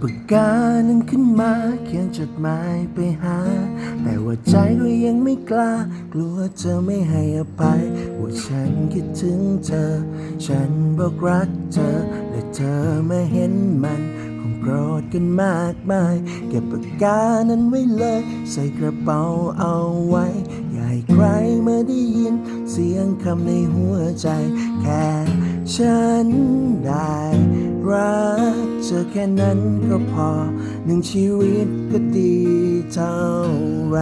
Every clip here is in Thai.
ปากกานั้นขึ้นมาเขียนจดหมายไปหา แต่ว่าใจก็ยังไม่กล้า กลัวเธอไม่ให้อภัย ว่าฉันคิดถึงเธอ ฉันบอกรักเธอ และเธอไม่เห็นมันคงโกรธกันมากมาย เก็บปากกานั้นไว้เลย ใส่กระเป๋าเอาไว้ อย่าให้ใครมาได้ยิน เสียงคำในหัวใจ แค่ฉันได้ รักเธอแค่นั้นก็พอหนึ่งชีวิตก็ดีเท่าไร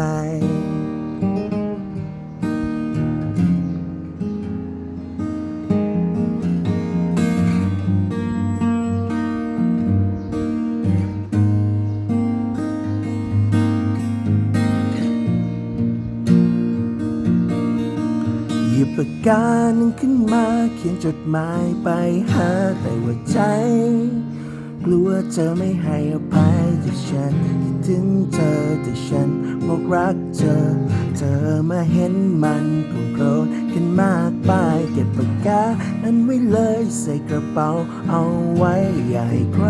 ยิบปากกานั้นขึ้นมา เขียนจดหมายไปหาแต่ว่าใจ กลัวเธอไม่ให้อภัยที่ฉันคิดถึงเธอแต่ฉันบอกรักเธอ เธอมาเห็นมันคงโกรธกันมากมายเก็บปากกานั้นไว้เลยใส่กระเป๋าเอาไว้อย่าให้ใคร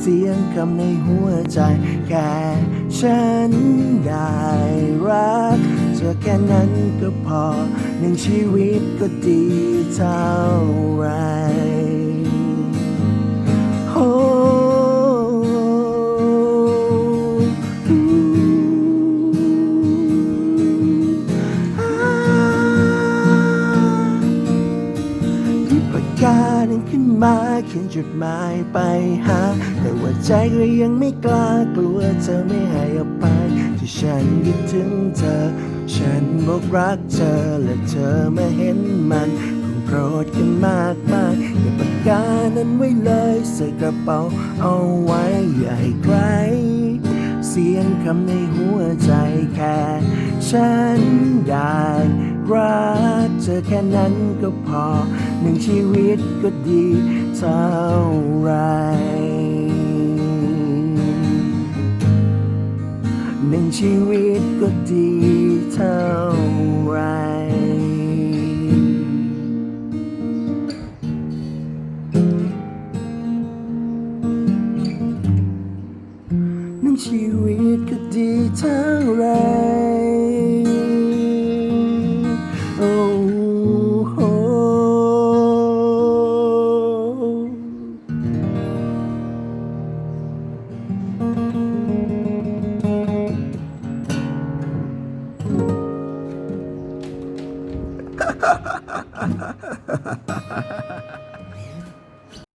เสียงคำในหัวใจแค่ฉันได้รัก นั้นก็พอหนึ่งชีวิตก็ดีเท่าไรโอ้อ่าหยิบปากกานั้นขึ้นมาเขียนจดหมายไปหา แต่ว่าใจก็ยังไม่กล้ากลัวเธอไม่ให้อภัยที่ ฉันคิดถึงเธอ ฉันบอกรักเธอและเธอไม่เห็นมันคงโกรธกันมากมายเก็บปากกานั้นไว้เลยใส่กระเป๋าเอาไว้อย่าให้ใคร เสียงคำในหัวใจแค่ ฉันได้รักเธอแค่นั้นก็พอ หนึ่งชีวิตก็ดีเท่าไร ชีวิตก็ดี ハハハハ!